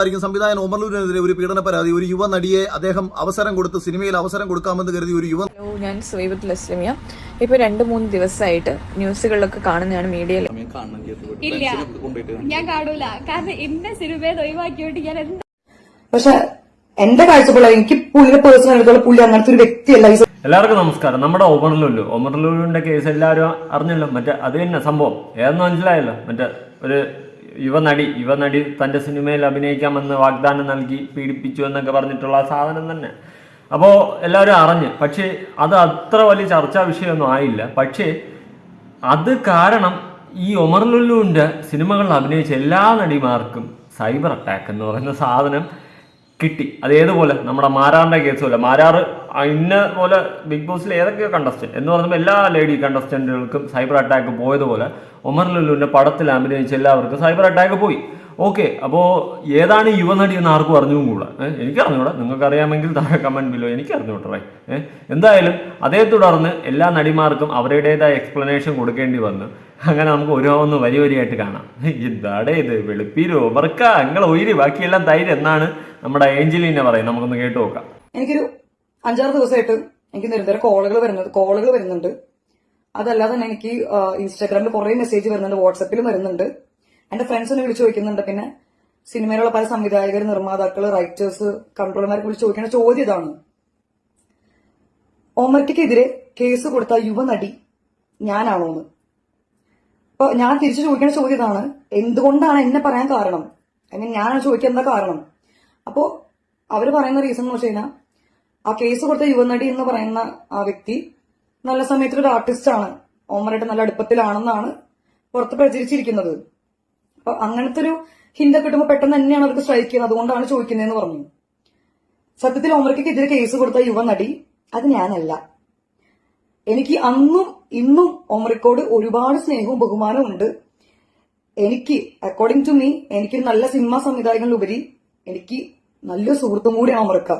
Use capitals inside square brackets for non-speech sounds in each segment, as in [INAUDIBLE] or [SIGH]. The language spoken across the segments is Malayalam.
ആയിരിക്കും. സംവിധായകൻ ഓമർലൂരിനെതിരെ ഒരു പീഡന പരാതി. ഒരു യുവ നടിയെ അദ്ദേഹം അവസരം കൊടുത്ത് സിനിമയിൽ അവസരം കൊടുക്കാമെന്ന് കരുതി ഒരു യുവ ഞാൻ സുവൈബത്ത് അസ്ലമിയ ഇപ്പൊ രണ്ടു മൂന്ന് ദിവസമായിട്ട് ന്യൂസുകളിലൊക്കെ കാണുന്നതാണ് മീഡിയയിൽ. ഇല്ല. ഞാൻ കാണൂല. കാരണം എന്നെ സിനിമയിൽ ഒഴിവാക്കിയോണ്ട് ഞാൻ എന്താ പക്ഷെ എന്റെ കാഴ്ചപ്പാട് എനിക്ക് പുള്ളിയുടെ പേഴ്സണൽ എടുത്തോളം പുള്ളി അങ്ങനത്തെ ഒരു വ്യക്തിയല്ല. എല്ലാവർക്കും നമസ്കാരം. നമ്മുടെ ഒമർ ഓമർലൂരിന്റെ കേസ് എല്ലാവരും അറിഞ്ഞല്ലോ. മറ്റേ അത് തന്നെ സംഭവം. ഏതെന്ന് മനസ്സിലായല്ലോ? മറ്റേ ഒരു യുവനടി യുവനടി തന്റെ സിനിമയിൽ അഭിനയിക്കാമെന്ന് വാഗ്ദാനം നൽകി പീഡിപ്പിച്ചു എന്നൊക്കെ പറഞ്ഞിട്ടുള്ള സാധനം തന്നെ. അപ്പോൾ എല്ലാവരും അറിഞ്ഞ്. പക്ഷേ അത് അത്ര വലിയ ചർച്ചാ വിഷയമൊന്നും ആയില്ല. പക്ഷേ അത് കാരണം ഈ ഒമർ ലുലുവിന്റെ സിനിമകളിൽ അഭിനയിച്ച എല്ലാ നടിമാർക്കും സൈബർ അറ്റാക്ക് എന്ന് പറയുന്ന സാധനം കിട്ടി. അതേതുപോലെ നമ്മുടെ മാരാറിന്റെ കേസ് പോലെ മാരാറ് ഇന്ന പോലെ ബിഗ് ബോസിൽ ഏതൊക്കെയോ കണ്ടസ്റ്റന്റ് എന്ന് പറയുമ്പോൾ എല്ലാ ലേഡി കണ്ടസ്റ്റന്റുകൾക്കും സൈബർ അറ്റാക്ക് പോയതുപോലെ ഉമർ ലുലുവിന്റെ പടത്തിൽ അഭിനയിച്ച എല്ലാവർക്കും സൈബർ അറ്റാക്ക് പോയി. ഓക്കെ അപ്പോൾ ഏതാണ് യുവനടി എന്ന് ആർക്കും അറിഞ്ഞും കൂടാ. എനിക്ക് അറിഞ്ഞൂടാ നിങ്ങൾക്ക് അറിയാമെങ്കിൽ താഴെ കമന്റ് ബിലോ എനിക്ക് അറിഞ്ഞൂട്ടെ ഏഹ് എന്തായാലും അതേ തുടർന്ന് എല്ലാ നടിമാർക്കും അവരുടേതായ എക്സ്പ്ലനേഷൻ കൊടുക്കേണ്ടി വന്നു. അങ്ങനെ നമുക്ക് ഓരോന്ന് വരി വരിയായിട്ട് കാണാം. എന്താടേ ഇത് വെളുപ്പീരോ ഒമർക്ക നിങ്ങൾ ഒയിര് ബാക്കിയെല്ലാം തൈര് എന്നാണ് നമ്മുടെ ഏഞ്ചലിനെ പറയുന്നത്. നമുക്കൊന്ന് കേട്ടു നോക്കാം. എനിക്കൊരു അഞ്ചാറ് ദിവസമായിട്ട് എനിക്ക് നിരന്തരം കോളുകൾ വരുന്നത് കോളുകൾ വരുന്നുണ്ട്. അതല്ലാതെ തന്നെ എനിക്ക് ഇൻസ്റ്റാഗ്രാമിൽ കുറേ മെസ്സേജ് വരുന്നുണ്ട് വാട്സപ്പിലും വരുന്നുണ്ട്. എന്റെ ഫ്രണ്ട്സ് എന്നെ വിളിച്ചു ചോദിക്കുന്നുണ്ട്. പിന്നെ സിനിമയിലുള്ള പല സംവിധായകർ നിർമ്മാതാക്കൾ റൈറ്റേഴ്സ് കൺട്രോളർമാരെ വിളിച്ച് ചോദിക്കുന്ന ചോദ്യം ഇതാണ്. ഓമർക്കെതിരെ കേസ് കൊടുത്ത യുവനടി ഞാനാണോ എന്ന് അപ്പൊ ഞാൻ തിരിച്ചു ചോദിക്കുന്ന ചോദ്യം ഇതാണ് എന്തുകൊണ്ടാണ് എന്നെ പറയാൻ കാരണം? ഐ മീൻ ഞാനാണ് ചോദിക്കാൻ എന്താ കാരണം? അപ്പോ അവർ പറയുന്ന റീസൺ എന്ന് വെച്ച് കഴിഞ്ഞാൽ ആ കേസ് കൊടുത്ത യുവനടി എന്ന് പറയുന്ന ആ വ്യക്തി നല്ല സമയത്തൊരു ആർട്ടിസ്റ്റ് ആണ്. ഓമറായിട്ട് നല്ല അടുപ്പത്തിലാണെന്നാണ് പുറത്ത് പ്രചരിച്ചിരിക്കുന്നത്. അപ്പൊ അങ്ങനത്തെ ഒരു ഹിന്ദ കിട്ടുമ്പോൾ പെട്ടെന്ന് തന്നെയാണ് അവർക്ക് സ്ട്രൈക്ക് ചെയ്യുന്നത്. അതുകൊണ്ടാണ് ചോദിക്കുന്നതെന്ന് പറഞ്ഞു. സത്യത്തിൽ ഓമറയ്ക്കെതിരെ കേസ് കൊടുത്ത യുവനടി അത് ഞാനല്ല. എനിക്ക് അന്നും ഇന്നും ഓമറിക്കോട് ഒരുപാട് സ്നേഹവും ബഹുമാനവും ഉണ്ട്. എനിക്ക് അക്കോർഡിംഗ് ടു മീ എനിക്ക് നല്ല സിനിമാ സംവിധായകനിലുപരി എനിക്ക് നല്ലൊരു സുഹൃത്തും കൂടിയാണ് ഓമറിക്ക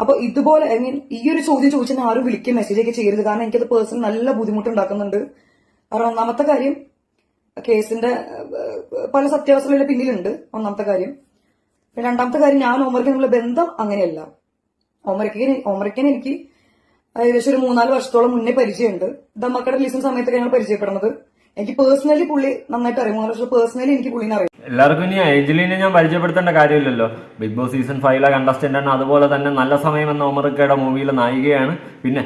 അപ്പൊ ഇതുപോലെ ഈ ഒരു ചോദ്യം ചോദിച്ചാൽ ആരും വിളിക്കുക മെസ്സേജ് ഒക്കെ ചെയ്യരുത്. കാരണം എനിക്കത് പേഴ്സണൽ നല്ല ബുദ്ധിമുട്ടുണ്ടാക്കുന്നുണ്ട്. കാരണം ഒന്നാമത്തെ കാര്യം കേസിന്റെ പല സത്യാവസ്ഥകളുടെ പിന്നിലുണ്ട്. ഒന്നാമത്തെ കാര്യം. പിന്നെ രണ്ടാമത്തെ കാര്യം ഞാൻ ഓമറിക്ക് നമ്മളെ ബന്ധം അങ്ങനെയല്ല. ഓമറിക്ക് ഓമറിക്കനെ എനിക്ക് ഏകദേശം ഒരു മൂന്നാൽ വർഷത്തോളം മുന്നേ പരിചയമുണ്ട്. ദമ്മക്കട റിലീസിന് സമയത്തൊക്കെ ഞങ്ങൾ പരിചയപ്പെടുന്നത്. എനിക്ക് പേഴ്സണലി പുള്ളി നന്നായിട്ട് അറിയാം. മൂന്ന് വർഷം പേഴ്സണലി എനിക്ക് പുള്ളിനെ അറിയാം. എല്ലാവർക്കും ഇനി ഏഞ്ചലിനെ ഞാൻ പരിചയപ്പെടുത്തേണ്ട കാര്യമില്ലല്ലോ. ബിഗ് ബോസ് സീസൺ ഫൈവിലെ കണ്ടസ്റ്റന്റ് ആണ്. അതുപോലെ തന്നെ നല്ല സമയം എന്ന ഒമറിക്കയുടെ മൂവിയിലെ നായികയാണ്. പിന്നെ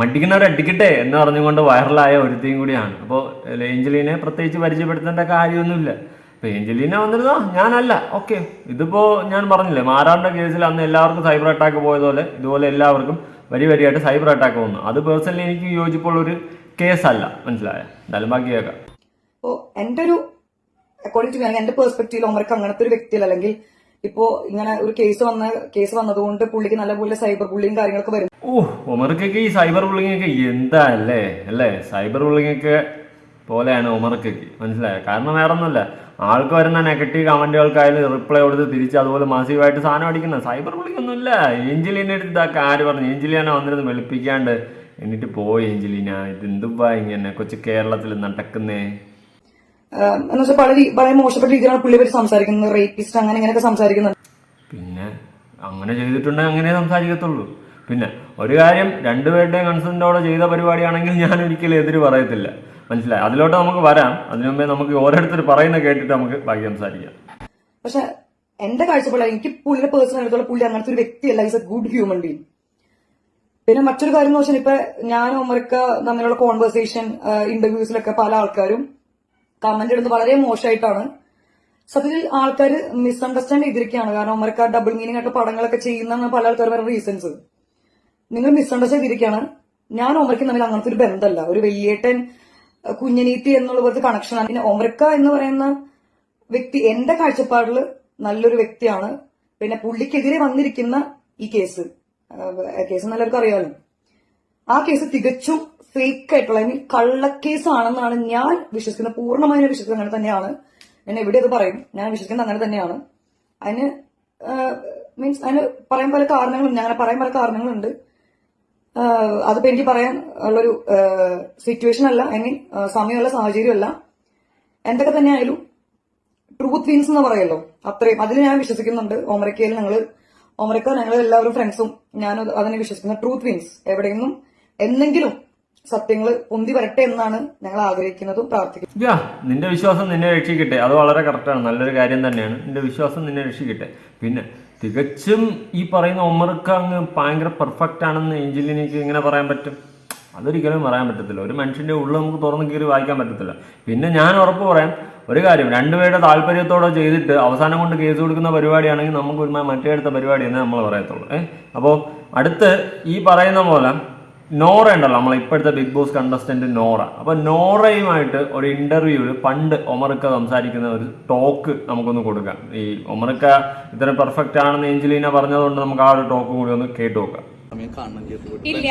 മടിക്കുന്നവരെ അടിക്കട്ടെ എന്ന് പറഞ്ഞുകൊണ്ട് വൈറലായ ഒരുത്തിയും കൂടിയാണ്. അപ്പോൾ ഏഞ്ചലിനെ പ്രത്യേകിച്ച് പരിചയപ്പെടുത്തേണ്ട കാര്യമൊന്നുമില്ല. അപ്പൊ ഏഞ്ചലീന വന്നിരുന്നോ? ഞാനല്ല. ഓക്കെ. ഇതിപ്പോ ഞാൻ പറഞ്ഞില്ലേ മാറാറിന്റെ കേസിൽ അന്ന് എല്ലാവർക്കും സൈബർ അറ്റാക്ക് പോയതുപോലെ ഇതുപോലെ എല്ലാവർക്കും വരി വരിയായിട്ട് സൈബർ അറ്റാക്ക് വന്നു. അത് പേഴ്സണലി എനിക്ക് യോജിപ്പുള്ള ഒരു കേസല്ല. മനസ്സിലായ? എന്തായാലും ബാക്കി കേൾക്കാം. അപ്പോ എന്റെ ഒരു അക്കോർഡിംഗ് ടു എന്റെ പെർസ്പെക്റ്റീവിൽ ഓമർക്ക് അങ്ങനത്തെ ഒരു വ്യക്തിയല്ല. അല്ലെങ്കിൽ ഇപ്പോ ഇങ്ങനെ ഒരു കേസ് വന്ന കേസ് വന്നതുകൊണ്ട് പുള്ളിക്ക് നല്ല പോലെ സൈബർ ബുള്ളിയും കാര്യങ്ങളൊക്കെ വരും. ഓ ഉമർക്കൊക്കെ ഈ സൈബർ ബുള്ളിങ് ഒക്കെ എന്താ അല്ലേ? അല്ലേ സൈബർ ബുള്ളിങ് ഒക്കെ പോലെയാണ് ഉമർക്കൊക്കെ മനസ്സിലായോ? കാരണം വേറെ ഒന്നുമല്ല ആൾക്ക് വരുന്ന നെഗറ്റീവ് കമന്റുകൾക്കായാലും റിപ്ലൈ കൊടുത്ത് തിരിച്ച് അതുപോലെ മാസീവായിട്ട് സാധനം അടിക്കുന്ന. സൈബർ ബുള്ളിങ് ഒന്നുമില്ല. ഏഞ്ചലിനെ അടുത്ത് ഇതാക്കി ആര് പറഞ്ഞു? ഏഞ്ചലിയാനെ വന്നിരുന്ന് വെളുപ്പിക്കാണ്ട് എന്നിട്ട് പോയി ഏഞ്ചലിന ഇത് എന്തുവാ ഇങ്ങനെ കൊച്ചു കേരളത്തിൽ നടക്കുന്നേ? ആഹ് എന്ന് വെച്ചാൽ പല വളരെ മോശപ്പെട്ട രീതിയിലാണ് പുള്ളി പറ്റി സംസാരിക്കുന്നത്. റേപ്പിസ്റ്റ് അങ്ങനെ ഇങ്ങനെയൊക്കെ പിന്നെ അങ്ങനെ ചെയ്തിട്ടുണ്ടെങ്കിൽ അങ്ങനെ സംസാരിക്കത്തുള്ളൂ. പിന്നെ ഒരു കാര്യം രണ്ടുപേരുടെയും കൺസെന്റോടെ ചെയ്ത പരിപാടിയാണെങ്കിൽ ഞാൻ ഒരിക്കലും എതിര് പറയത്തില്ല. മനസ്സിലായി? അതിലോട്ട് നമുക്ക് വരാം. അതിനു മുമ്പേ നമുക്ക് ഓരോരുത്തർ പറയുന്ന കേട്ടിട്ട് നമുക്ക് ബാക്കി സംസാരിക്കാം. പക്ഷെ എന്റെ കാഴ്ചപ്പാടിൽ എനിക്ക് പുള്ളിയുടെ പേഴ്സണൽ പുള്ളി അങ്ങനത്തെ ഒരു വ്യക്തിയല്ല. Is a good human being പിന്നെ മറ്റൊരു കാര്യം എന്ന് വെച്ചാൽ ഇപ്പൊ ഞാൻ ഉമർക്ക തമ്മിലുള്ള കോൺവെർസേഷൻ ഇന്റർവ്യൂസിലൊക്കെ പല ആൾക്കാരും കമന്റ് ഇടുന്നത് വളരെ മോശമായിട്ടാണ്. സത്യത്തിൽ ആൾക്കാർ മിസ്അണ്ടർസ്റ്റാൻഡ് ചെയ്തിരിക്കുകയാണ്. കാരണം ഉമർക്ക ഡബിൾ മീനിങ് ആയിട്ട് പടങ്ങളൊക്കെ ചെയ്യുന്ന പല ആൾക്കാർ പറയുന്ന റീസൺസ് നിങ്ങൾ മിസ്അണ്ടർസ്റ്റാൻഡ് ചെയ്തിരിക്കുകയാണ്. ഞാൻ ഒമർക്ക് തമ്മിൽ അങ്ങനത്തെ ഒരു ബന്ധമല്ല. ഒരു വലിയേട്ടൻ കുഞ്ഞനീത്തി എന്നുള്ള പോലത്തെ കണക്ഷനാണ് പിന്നെ ഒമർക്ക എന്ന് പറയുന്ന വ്യക്തി എന്റെ കാഴ്ചപ്പാടിൽ നല്ലൊരു വ്യക്തിയാണ്. പിന്നെ പുള്ളിക്കെതിരെ വന്നിരിക്കുന്ന ഈ കേസ് കേസ് എല്ലാവർക്കും അറിയാമല്ലോ ആ കേസ് തികച്ചും ഫേക്ക് ആയിട്ടുള്ള ഐ മീൻ കള്ളക്കേസ് ആണെന്നാണ് ഞാൻ വിശ്വസിക്കുന്നത്. പൂർണമായും വിശ്വസിക്കുന്നത് അങ്ങനെ തന്നെയാണ്. ഞാൻ എവിടെ അത് പറയും. ഞാൻ വിശ്വസിക്കുന്നത് അങ്ങനെ തന്നെയാണ്. അതിന് മീൻസ് അതിന് പറയാൻ പല കാരണങ്ങളും ഞാൻ പറയാൻ പല കാരണങ്ങളുണ്ട്. അതിപ്പോ എനിക്ക് പറയാൻ ഉള്ളൊരു സിറ്റുവേഷൻ അല്ല. ഐ മീൻ സമയമല്ല സാഹചര്യമല്ല. എന്തൊക്കെ തന്നെ ആയാലും ട്രൂത്ത് വിൻസ് എന്ന് പറയല്ലോ. അത്രയും. അതിൽ ഞാൻ വിശ്വസിക്കുന്നുണ്ട്. ഓമരക്കയിൽ ഞങ്ങൾ ഓമരക്ക ഞങ്ങൾ എല്ലാവരും ഫ്രണ്ട്സും ഞാൻ അതിനെ വിശ്വസിക്കുന്ന. ട്രൂത്ത് വിൻസ് എവിടെയെന്നും എന്തെങ്കിലും സത്യങ്ങൾ പൊന്തി വരട്ടെ എന്നാണ് ഞങ്ങൾ ആഗ്രഹിക്കുന്നതും പ്രാർത്ഥിക്കുന്നത് യാ നിന്റെ വിശ്വാസം നിന്നെ രക്ഷിക്കട്ടെ. അത് വളരെ കറക്റ്റാണ് നല്ലൊരു കാര്യം തന്നെയാണ്. നിന്റെ വിശ്വാസം നിന്നെ രക്ഷിക്കട്ടെ. പിന്നെ തികച്ചും ഈ പറയുന്ന ഒമർക്ക് അങ്ങ് ഭയങ്കര പെർഫെക്റ്റ് ആണെന്ന് എഞ്ചിലിനേക്ക് ഇങ്ങനെ പറയാൻ പറ്റും? അതൊരിക്കലും പറയാൻ പറ്റത്തില്ല. ഒരു മനുഷ്യന്റെ ഉള്ളിൽ നമുക്ക് തുറന്ന് കീറി വായിക്കാൻ പറ്റത്തില്ല. പിന്നെ ഞാൻ ഉറപ്പ് പറയാം ഒരു കാര്യം രണ്ടുപേരുടെ താല്പര്യത്തോടെ ചെയ്തിട്ട് അവസാനം കൊണ്ട് കേസ് കൊടുക്കുന്ന പരിപാടിയാണെങ്കിൽ നമുക്ക് ഒരു മറ്റേ അടുത്ത പരിപാടി എന്നേ നമ്മൾ പറയത്തുള്ളൂ. ഏഹ് അപ്പോൾ അടുത്ത് ഈ പറയുന്ന പോലെ നോറ ഉണ്ടല്ലോ നമ്മൾ ഇപ്പോഴത്തെ ബിഗ് ബോസ് കണ്ടസ്റ്റന്റ് നോറ. അപ്പോൾ നോറയുമായിട്ട് ഒരു ഇന്റർവ്യൂവിൽ പണ്ട് ഒമർക്ക സംസാരിക്കുന്ന ഒരു ടോക്ക് നമുക്കൊന്ന് കൊടുക്കാം. ഈ ഒമർക്ക ഇത്ര പെർഫെക്റ്റ് ആണെന്ന് ഏഞ്ചലീന പറഞ്ഞതുകൊണ്ട് നമുക്ക് ആ ഒരു ടോക്ക് കൂടി ഒന്ന് കേട്ടു നോക്കാം. ഇല്ല.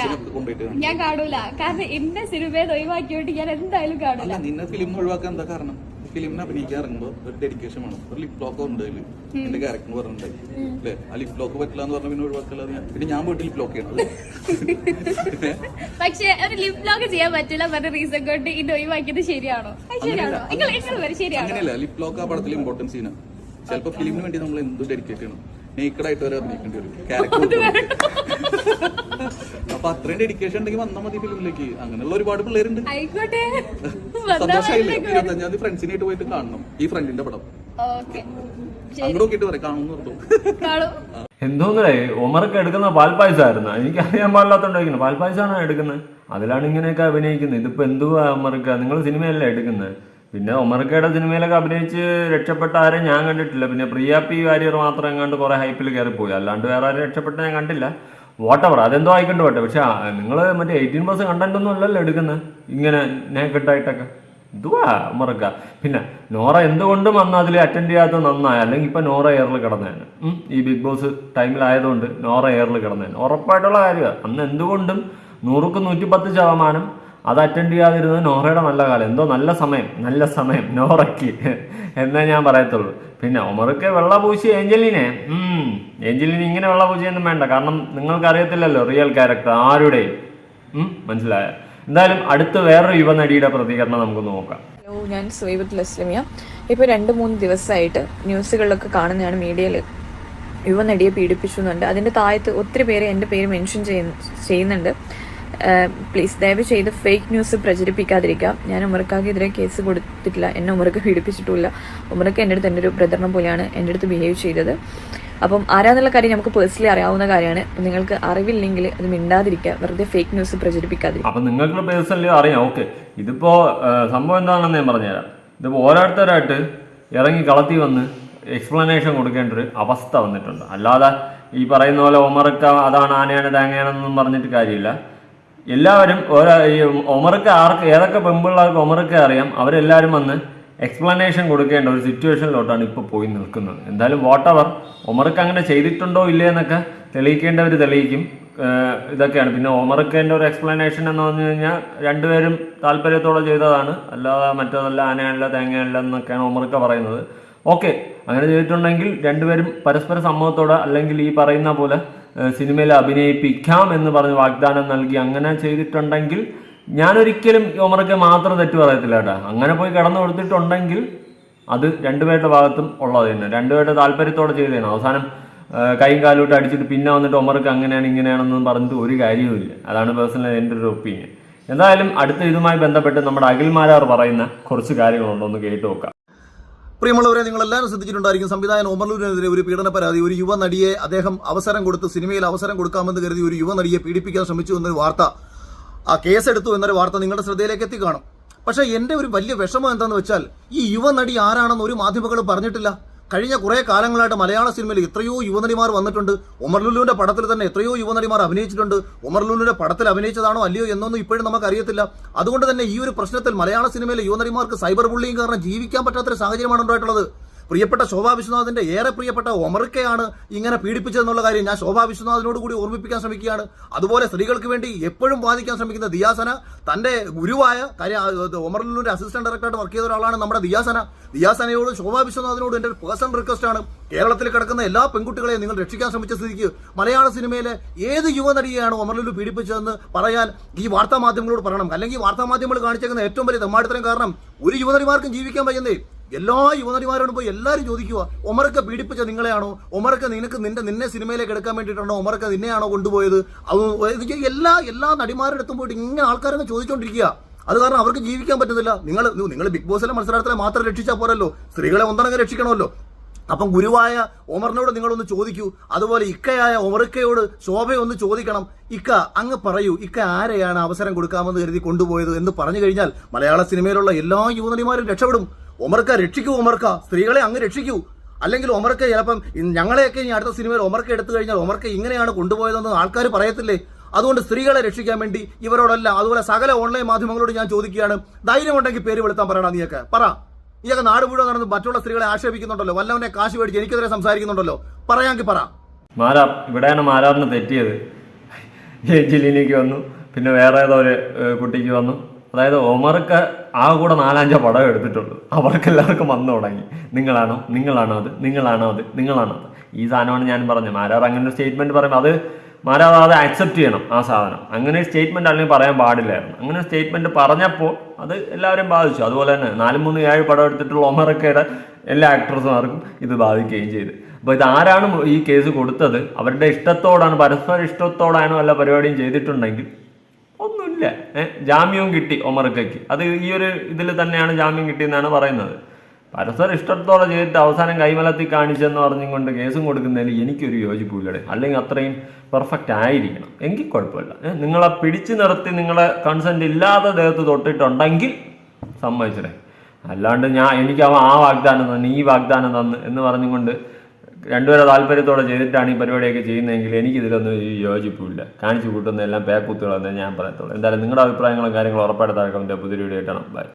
ഞാൻ കാണൂല കാരണം എന്റെ സിനിമയിൽ ഒഴിവാക്കിയോട്ട് ഞാൻ എന്തായാലും കാണൂല നിന്നെ ഫിലിം ഒഴിവാക്കാൻ എന്താ കാരണം? ഫിലിമിനെ അഭിനയിക്കാൻ ഇറങ്ങുമ്പോ ഒരു ഡെഡിക്കേഷൻ വേണം. ഒരു ലിപ് ലോക്ക് ഉണ്ട് അതിൽ എന്റെ ക്യാരക്ടർ പറഞ്ഞിട്ടുണ്ടായി അല്ലേ? ആ ലിപ് ലോക്ക് [LAUGHS] പറ്റില്ല എന്ന് പറഞ്ഞ പിന്നെ ഒഴിവാക്കല്ലാതെ ഞാൻ പിന്നെ ഞാൻ പോയിട്ട് ലിപ് ലോക്ക് ചെയ്യണം. പക്ഷേ ഒരു ലിപ് ലോക്ക് ചെയ്യാൻ പറ്റില്ല പറഞ്ഞ റീസൺ കൊണ്ട് ഇത് ഒഴിവാക്കിയത് ശരിയാണോ? ശരിയാണോ? അങ്ങനെയല്ല. ലിപ് ലോക്ക് ആ പടത്തിൽ ഇമ്പോർട്ടൻസ് സീനാ ചിലപ്പോ ഫിലിമിന് വേണ്ടി നമ്മൾ എന്ത് ഡെഡിക്കേറ്റ് ചെയ്യണം നേക്കഡായിട്ട് വരെ അഭിനയിക്കേണ്ടി വരും. ക്യാരക്ടർ അപ്പൊ അത്രയും ഡെഡിക്കേഷൻ ഉണ്ടെങ്കിൽ വന്നാൽ മതി ഫിലിമിലേക്ക്. അങ്ങനെയുള്ള ഒരുപാട് പിള്ളേരുണ്ട്. ആയിക്കോട്ടെ. സന്തോഷമായില്ലേ? ഇരുപത്തഞ്ചാം തീയതി ഫ്രണ്ട്സിനായിട്ട് പോയിട്ട് കാണണം. ഈ ഫ്രണ്ടിന്റെ പടം. ഓക്കെ. അങ്ങോട്ട് നോക്കിയിട്ട് പറയാം കാണുമെന്ന് എന്തോന്നേ? ഒമർക്ക് എടുക്കുന്ന പാൽപ്പായസമായിരുന്നു എനിക്ക് അറിയാൻ പാടില്ലാത്തോണ്ടായിരിക്കുന്നു പാൽപ്പായസമാണ് എടുക്കുന്നത്? അതിലാണ് ഇങ്ങനെയൊക്കെ അഭിനയിക്കുന്നത്. ഇതിപ്പോ എന്തുവാ ഒമർക്ക്? നിങ്ങൾ സിനിമയല്ലേ എടുക്കുന്നത്? പിന്നെ ഒമർക്കയുടെ സിനിമയിലൊക്കെ അഭിനയിച്ച് രക്ഷപ്പെട്ട ആരെയും ഞാൻ കണ്ടിട്ടില്ല. പിന്നെ പ്രിയ പി വാര്യർ മാത്രം എങ്ങാണ്ട് കുറെ ഹൈപ്പിൽ കയറിപ്പോയി. അല്ലാണ്ട് വേറെ ആരും രക്ഷപ്പെട്ട ഞാൻ കണ്ടില്ല. വാട്ടവർ അതെന്തോ ആയിക്കൊണ്ട് പോട്ടെ. പക്ഷെ നിങ്ങൾ മറ്റേ എയ്റ്റീൻ പ്ലസ് കണ്ടന്റ് ഒന്നും അല്ലല്ലോ എടുക്കുന്നത് ഇങ്ങനെ നേക്കെട്ടായിട്ടൊക്കെ ഇതുവാ മറക്ക പിന്നെ നോറ എന്തുകൊണ്ടും അന്ന് അതിൽ അറ്റൻഡ് ചെയ്യാത്ത നന്നായി. അല്ലെങ്കിൽ ഇപ്പൊ നോറ എയറിൽ കിടന്നേനെ. ഈ ബിഗ് ബോസ് ടൈമിലായതുകൊണ്ട് നോറ എയറിൽ കിടന്നേനെ. ഉറപ്പായിട്ടുള്ള കാര്യമാണ് അന്ന് എന്തുകൊണ്ടും നൂറുക്ക് നൂറ്റി പത്ത് ശതമാനം അത് അറ്റൻഡ് ചെയ്യാതിരുന്നത് നോറയുടെ നല്ല കാലം. എന്തോ നല്ല സമയം നല്ല സമയം നോറയ്ക്ക്. എന്നേ ഞാൻ പറയത്തുള്ളൂ. പിന്നെ ഒമർക്ക് വെള്ള പൂശി ഏഞ്ചലിനെ ഏഞ്ചലിന് ഇങ്ങനെ വെള്ള പൂശിയൊന്നും വേണ്ട. കാരണം നിങ്ങൾക്ക് അറിയത്തില്ലല്ലോ റിയൽ ക്യാരക്ടർ ആരുടെയും മനസ്സിലായ? എന്തായാലും അടുത്ത വേറൊരു യുവനടിയുടെ പ്രതികരണം നമുക്ക് നോക്കാം. ഹലോ ഞാൻ സുവൈബത്ത് ലസ്ലമിയ. ഇപ്പോൾ രണ്ട് മൂന്ന് ദിവസമായിട്ട് ന്യൂസുകളിലൊക്കെ കാണുന്നതാണ് മീഡിയയിൽ. യുവനടിയെ പീഡിപ്പിച്ചു എന്നുണ്ട്. അതിന്റെ താഴത്ത് ഒത്തിരി പേര് എന്റെ പേര് മെൻഷൻ ചെയ്യുന്നുണ്ട്. പ്ലീസ് ദയവ് ചെയ്ത് ഫേക്ക് ന്യൂസ് പ്രചരിപ്പിക്കാതിരിക്കുക. ഞാൻ ഉമർക്കാക്കെതിരെ കേസ് കൊടുത്തിട്ടില്ല. എന്നെ ഉമർക്ക് പീഡിപ്പിച്ചിട്ടില്ല ഉമർക്ക് എന്റെ അടുത്ത് എന്റെ ഒരു ബ്രദറിനെ പോലെയാണ് എന്റെ അടുത്ത് ബിഹേവ് ചെയ്തത്. അപ്പം ആരാന്നുള്ള കാര്യം നമുക്ക് പേഴ്സണലി അറിയാവുന്ന കാര്യമാണ്. നിങ്ങൾക്ക് അറിവില്ലെങ്കിൽ അത് മിണ്ടാതിരിക്കുക. വെറുതെ ഫേക്ക് ന്യൂസ് പ്രചരിപ്പിക്കാതിരിക്കുക. അപ്പൊ നിങ്ങൾക്ക് പേഴ്സണലി അറിയാം. ഓക്കെ ഇതിപ്പോ സംഭവം എന്താണെന്ന് ഞാൻ പറഞ്ഞുതരാം. ഇതിപ്പോ ഓരോരുത്തരായിട്ട് ഇറങ്ങി കളത്തി വന്ന് എക്സ്പ്ലനേഷൻ കൊടുക്കേണ്ട ഒരു അവസ്ഥ വന്നിട്ടുണ്ട്. അല്ലാതെ ഈ പറയുന്ന പോലെ ഒമറക്ക അതാണ് ആനയാണ് തേങ്ങയാണെന്നൊന്നും പറഞ്ഞിട്ട് കാര്യമില്ല. എല്ലാവരും ഓരോ ഈ ഒമർക്ക് ആർക്ക് ഏതൊക്കെ പെമ്പിള്ളാർക്ക് ഒമർക്ക് അറിയാം അവരെല്ലാവരും വന്ന് എക്സ്പ്ലനേഷൻ കൊടുക്കേണ്ട ഒരു സിറ്റുവേഷനിലോട്ടാണ് ഇപ്പോൾ പോയി നിൽക്കുന്നത്. എന്തായാലും വാട്ട് അവർ ഒമർക്ക് അങ്ങനെ ചെയ്തിട്ടുണ്ടോ ഇല്ലേ എന്നൊക്കെ തെളിയിക്കേണ്ടവർ തെളിയിക്കും. ഇതൊക്കെയാണ്. പിന്നെ ഒമർക്കേന്റെ ഒരു എക്സ്പ്ലനേഷൻ എന്ന് പറഞ്ഞു കഴിഞ്ഞാൽ രണ്ടുപേരും താല്പര്യത്തോടെ ചെയ്തതാണ്. അല്ലാതെ മറ്റേതല്ല ആനയല്ല തേങ്ങയല്ല എന്നൊക്കെയാണ് ഒമർക്ക പറയുന്നത്. ഓക്കെ അങ്ങനെ ചെയ്തിട്ടുണ്ടെങ്കിൽ രണ്ടുപേരും പരസ്പര സമ്മതത്തോടെ അല്ലെങ്കിൽ ഈ പറയുന്ന പോലെ സിനിമയിൽ അഭിനയിപ്പിക്കാം എന്ന് പറഞ്ഞ് വാഗ്ദാനം നൽകി അങ്ങനെ ചെയ്തിട്ടുണ്ടെങ്കിൽ ഞാനൊരിക്കലും ഒമർക്ക് മാത്രം തെറ്റ് പറയത്തില്ല കേട്ടോ. അങ്ങനെ പോയി കടന്നു കൊടുത്തിട്ടുണ്ടെങ്കിൽ അത് രണ്ടുപേരുടെ ഭാഗത്തും ഉള്ളത് തന്നെ. രണ്ടുപേരുടെ താല്പര്യത്തോടെ ചെയ്തതാണ്. അവസാനം കൈയും കാലോട്ട് അടിച്ചിട്ട് പിന്നെ വന്നിട്ട് ഒമർക്ക് അങ്ങനെയാണ് ഇങ്ങനെയാണെന്നും പറഞ്ഞിട്ട് ഒരു കാര്യവുമില്ല. അതാണ് പേഴ്സണൽ എന്റെ ഒരു ഒപ്പീനിയൻ എന്തായാലും അടുത്ത ഇതുമായി ബന്ധപ്പെട്ട് നമ്മുടെ അഖിൽമാരാർ പറയുന്ന കുറച്ച് കാര്യങ്ങളുണ്ടോ? ഒന്ന് കേട്ടു നോക്കാം. പ്രിയമുള്ളവരെ നിങ്ങളെല്ലാവരും ശ്രദ്ധിച്ചിട്ടുണ്ടായിരിക്കും സംവിധായകൻ ഒമർലൂരിനെതിരെ ഒരു പീഡന പരാതി. ഒരു യുവ നടിയെ അദ്ദേഹം അവസരം കൊടുത്ത് സിനിമയിൽ അവസരം കൊടുക്കാമെന്ന് കരുതി ഒരു യുവ നടിയെ പീഡിപ്പിക്കാൻ ശ്രമിച്ചു എന്നൊരു വാർത്ത. ആ കേസെടുത്തു എന്നൊരു വാർത്ത നിങ്ങളുടെ ശ്രദ്ധയിലേക്ക് എത്തി കാണും പക്ഷേ എന്റെ ഒരു വലിയ വിഷമം എന്താണെന്ന് വെച്ചാൽ ഈ യുവ നടി ആരാണെന്ന് ഒരു മാധ്യമങ്ങളും പറഞ്ഞിട്ടില്ല. കഴിഞ്ഞ കുറേ കാലങ്ങളായിട്ട് മലയാള സിനിമയിൽ എത്രയോ യുവനടിമാർ വന്നിട്ടുണ്ട്. ഉമർലുലുവിന്റെ പടത്തിൽ തന്നെ എത്രയോ യുവനടിമാർ അഭിനയിച്ചിട്ടുണ്ട്. ഉമർലുലുവിന്റെ പടത്തിൽ അഭിനയിച്ചതാണോ അല്ലയോ എന്നൊന്നും ഇപ്പോഴും നമുക്ക് അറിയത്തില്ല അതുകൊണ്ട് തന്നെ ഈ ഒരു പ്രശ്നത്തിൽ മലയാള സിനിമയിലെ യുവനടിമാർക്ക് സൈബർ ബുള്ളിങ് കാരണം ജീവിക്കാൻ പറ്റാത്തൊരു സാഹചര്യമാണ് ഉണ്ടായിട്ടുള്ളത്. പ്രിയപ്പെട്ട ശോഭാ വിശ്വനാഥിന്റെ ഏറെ പ്രിയപ്പെട്ട ഒമർക്കയാണ് ഇങ്ങനെ പീഡിപ്പിച്ചതെന്നുള്ള കാര്യം ഞാൻ ശോഭാ വിശ്വനാഥിനോട് കൂടി ഓർമ്മിപ്പിക്കാൻ ശ്രമിക്കുകയാണ്. അതുപോലെ സ്ത്രീകൾക്ക് വേണ്ടി എപ്പോഴും വാദിക്കാൻ ശ്രമിക്കുന്ന ദിയാസന തന്റെ ഗുരുവായ കാര്യം ഒമർലൂരിന്റെ അസിസ്റ്റന്റ് ഡയറക്ടറായിട്ട് വർക്ക് ചെയ്ത ഒരാളാണ് നമ്മുടെ ദിയാസന. ദിയാസനയോട് ശോഭാ വിശ്വനാഥിനോട് എന്റെ ഒരു പേഴ്സണൽ റിക്വസ്റ്റ് ആണ്. കേരളത്തിൽ കിടക്കുന്ന എല്ലാ പെൺകുട്ടികളെയും നിങ്ങൾ രക്ഷിക്കാൻ ശ്രമിച്ച സ്ഥിതിക്ക് മലയാള സിനിമയിലെ ഏത് യുവനടിയെയാണ് ഒമർലുലു പീഡിപ്പിച്ചതെന്ന് പറയാൻ ഈ വാർത്താ മാധ്യമങ്ങളോട് പറയണം. അല്ലെങ്കിൽ വാർത്താ മാധ്യമങ്ങൾ കാണിച്ചേക്കുന്ന ഏറ്റവും വലിയ തെമ്മാടിത്തരം കാരണം ഒരു യുവനടിമാർക്കും ജീവിക്കാൻ വയ്യുന്നേ എല്ലാ യുവനടിമാരോടും പോയി എല്ലാവരും ചോദിക്കുക ഒമറൊക്കെ പീഡിപ്പിച്ച നിങ്ങളെയാണോ? ഒമറൊക്കെ നിനക്ക് നിന്റെ നിന്നെ സിനിമയിലേക്ക് എടുക്കാൻ വേണ്ടിയിട്ടാണോ? ഒമറൊക്കെ നിന്നെയാണോ കൊണ്ടുപോയത്? അത് എല്ലാ എല്ലാ നടിമാരുടെ അടുത്തും പോയിട്ട് ഇങ്ങനെ ആൾക്കാരെന്ന് ചോദിച്ചുകൊണ്ടിരിക്കുക അത് കാരണം അവർക്ക് ജീവിക്കാൻ പറ്റുന്നില്ല. നിങ്ങൾ നിങ്ങൾ ബിഗ് ബോസിലെ മത്സരത്തിലെ മാത്രം രക്ഷിച്ചാൽ പോരല്ലോ. സ്ത്രീകളെ ഒന്നടങ്കം രക്ഷിക്കണമല്ലോ. അപ്പം ഗുരുവായ ഒമറിനോട് നിങ്ങളൊന്ന് ചോദിക്കൂ. അതുപോലെ ഇക്കയായ ഒമറിക്കയോട് ശോഭയൊന്ന് ചോദിക്കണം. ഇക്ക അങ്ങ് പറയൂ ഇക്ക ആരെയാണ് അവസരം കൊടുക്കാമെന്ന് കരുതി കൊണ്ടുപോയത് എന്ന് പറഞ്ഞു കഴിഞ്ഞാൽ മലയാള സിനിമയിലുള്ള എല്ലാ യുവനടിമാരും രക്ഷപ്പെടും. ഒമർക്ക രക്ഷിക്കൂ ഒമർക്ക. സ്ത്രീകളെ അങ്ങ് രക്ഷിക്കൂ. അല്ലെങ്കിൽ ഒമർക്ക ചിലപ്പം ഞങ്ങളെയൊക്കെ ഇനി അടുത്ത സിനിമയിൽ ഒമർക്ക എടുത്തു കഴിഞ്ഞാൽ ഒമർക്ക ഇങ്ങനെയാണ് കൊണ്ടുപോയതെന്ന് ആൾക്കാർ പറയത്തില്ലേ? അതുകൊണ്ട് സ്ത്രീകളെ രക്ഷിക്കാൻ വേണ്ടി ഇവരോടല്ല അതുപോലെ സകല ഓൺലൈൻ മാധ്യമങ്ങളോട് ഞാൻ ചോദിക്കുകയാണ്. ധൈര്യമുണ്ടെങ്കിൽ പേര് വെളുത്താൻ പറയണം നീയൊക്കെ? പറ. നീയൊക്കെ നാട് മുഴുവൻ നടന്ന് മറ്റുള്ള സ്ത്രീകളെ ആക്ഷേപിക്കുന്നുണ്ടല്ലോ. വല്ലവനെ കാശ് മേടിച്ച് എനിക്കെതിരെ സംസാരിക്കുന്നുണ്ടല്ലോ. പറയാമെങ്കിൽ പറ. മാരാ ഇവിടെയാണ് മാരാറിന് തെറ്റിയത്. ഏഞ്ചലിനിക്ക് വന്നു. പിന്നെ വേറെ ഏതോ ഒരു കുട്ടിക്ക് വന്നു. അതായത് ഒമർക്ക് ആ കൂടെ നാലഞ്ചോ പടം എടുത്തിട്ടുള്ളൂ. അവർക്ക് എല്ലാവർക്കും വന്നു തുടങ്ങി. നിങ്ങളാണോ? നിങ്ങളാണോ അത്? നിങ്ങളാണോ അത്? നിങ്ങളാണോ അത്? ഈ സാധനമാണ് ഞാൻ പറഞ്ഞത്. മാരാർ അങ്ങനെ ഒരു സ്റ്റേറ്റ്മെന്റ് പറയുമ്പോൾ അത് മാരാർ അത് അക്സെപ്റ്റ് ചെയ്യണം ആ സാധനം. അങ്ങനെ സ്റ്റേറ്റ്മെന്റ് അല്ലെങ്കിൽ പറയാൻ പാടില്ലായിരുന്നു. അങ്ങനെ സ്റ്റേറ്റ്മെന്റ് പറഞ്ഞപ്പോൾ അത് എല്ലാവരും ബാധിച്ചു. അതുപോലെ തന്നെ നാല് മൂന്ന് ഏഴ് പടം എടുത്തിട്ടുള്ള ഒമറക്കയുടെ എല്ലാ ആക്ട്രസ്മാർക്കും ഇത് ബാധിക്കുകയും ചെയ്തു. അപ്പോൾ ഇത് ആരാണ് ഈ കേസ് കൊടുത്തത്? അവരുടെ ഇഷ്ടത്തോടാണ് പരസ്പര ഇഷ്ടത്തോടാണോ എല്ലാ പരിപാടിയും ചെയ്തിട്ടുണ്ടെങ്കിൽ ഏഹ് ജാമ്യവും കിട്ടി ഒമർക്കയ്ക്ക്. അത് ഈ ഒരു ഇതിൽ തന്നെയാണ് ജാമ്യം കിട്ടിയെന്നാണ് പറയുന്നത്. പരസ്പരം ഇഷ്ടത്തോടെ ചെയ്തിട്ട് അവസാനം കൈമലത്തി കാണിച്ചെന്ന് പറഞ്ഞുകൊണ്ട് കേസും കൊടുക്കുന്നതിൽ എനിക്കൊരു യോജിപ്പില്ലടെ അല്ലെങ്കിൽ അത്രയും പെർഫെക്റ്റ് ആയിരിക്കണം. എങ്കിൽ കുഴപ്പമില്ല. നിങ്ങളെ പിടിച്ചു നിർത്തി നിങ്ങളെ കൺസെന്റ് ഇല്ലാതെ ദേഹത്ത് തൊട്ടിട്ടുണ്ടെങ്കിൽ സമ്മതിച്ചിടേ. അല്ലാണ്ട് ഞാൻ എനിക്ക് ആ വാഗ്ദാനം തന്നു ഈ വാഗ്ദാനം തന്നു എന്ന് പറഞ്ഞുകൊണ്ട് രണ്ടുപേരെ താല്പര്യത്തോടെ ചെയ്തിട്ടാണ് ഈ പരിപാടിയൊക്കെ ചെയ്യുന്നതെങ്കിൽ എനിക്ക് ഇതിലൊന്നും യോജിപ്പില്ല. കാണിച്ചു കൂട്ടുന്ന എല്ലാം പേക്കുത്തുകളെന്നേ ഞാൻ പറയത്തുള്ളൂ. എന്തായാലും നിങ്ങളുടെ അഭിപ്രായങ്ങളും കാര്യങ്ങളും ഉറപ്പായിട്ട് താഴെ കമന്റ് പുതിയ വീഡിയോ ആയിട്ടാണ് ബൈ